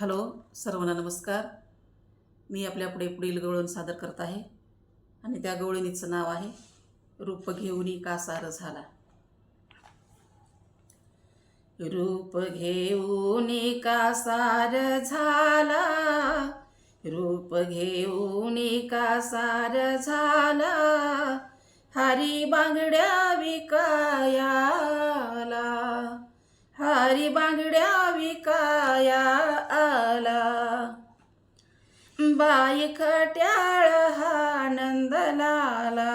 Hello सर्वांना नमस्कार. मी आपल्या पुढे पुढील गवळण सादर करत आहे आणि त्या गवळणीचं नाव आहे रूप घेऊनी कासार झाला. रूप घेऊनी कासार झाला. रूप घेऊनी कासार झाला. हरी बांगड्या विकायाला. हरी बांगड्या बाई खट्याळ हा नंदलाला.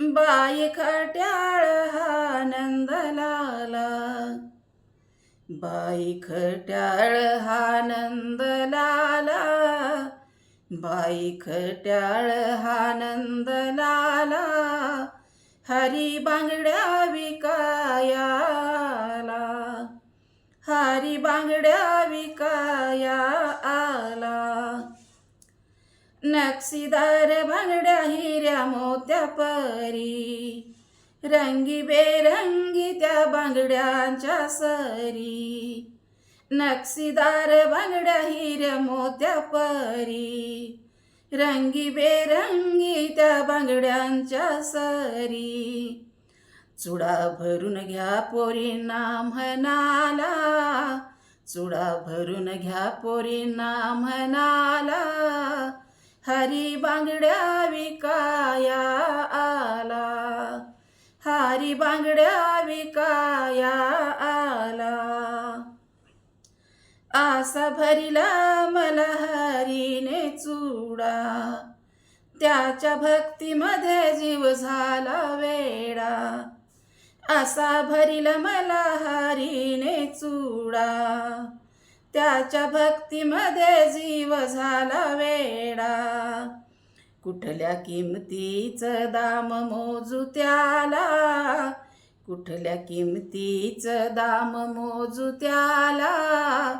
बाई खट्याळ हा नंदलाला. बाई खट्याळ हा नंदलाला. बाई खट्याळ हा नंदलाला. हरी बांगड्या विकायाला. हरी बांगड्या विकाया आला नक्षीदार बांगड्या हिऱ्या मोत्या परी. रंगी बेरंगी त्या बांगड्यांच्या सरी. नक्षीदार बांगड्या हिऱ्या मोत्या परी. रंगी बेरंगी त्या बांगड्यांच्या सरी. चुडा भरून घ्या पोरींना म्हणाला चुडा भरून घ्या पोरींना म्हणाला हरी बांगड्या विकाया आला. हरी बांगड्या विकाया आला. आसा भरिला मला हरीने चुडा. त्याच्या भक्तीमध्ये जीव झाला वेडा. असा भरिला मला हरीने चुडा. त्याच्या भक्तीमध्ये जीव झाला वेडा. कुठल्या किमतीचं दाम मोजू त्याला? कुठल्या किमतीचं दाम मोजू त्याला?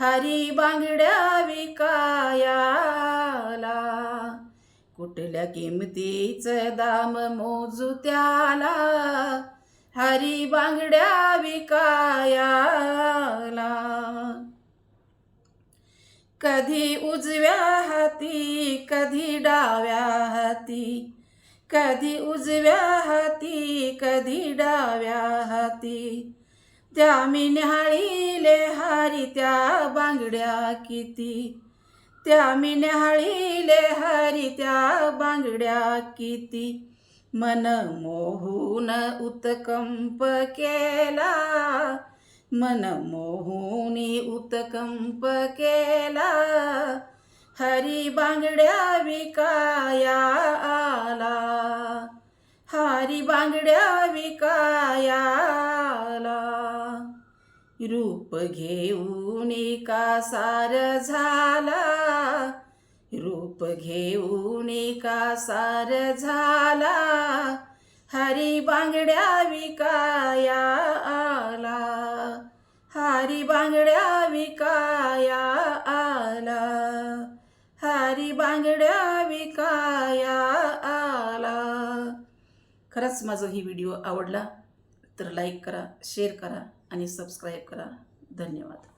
हरी बांगड्या विकायाला. कुठल्या किमतीचं दाम मोजू त्याला? हरी बांगड्या विकाया कधी उजव्या हाती कधी डाव्या हाती. कधी उजव्या हाती कधी डाव्या हाती. त्या मी न्याहाळीले हारी त्या बांगड्या किती. त्या मी न्याहाळीले हारी त्या बांगड्या किती. मन मोहून उत्कंप केला मन उतकंप उत्कंप केला. हरी बांगड्या विकाया आला. हरी बांगड्या विकाया आला. रूप घेऊन कासार झाला. रूप घेऊन कासार झाला. हरी बांगड्या विक हरी बांगड्या विकाया आला. खरंच माझा ही व्हिडिओ आवडला तर लाईक करा शेअर करा आणि सबस्क्राईब करा. धन्यवाद.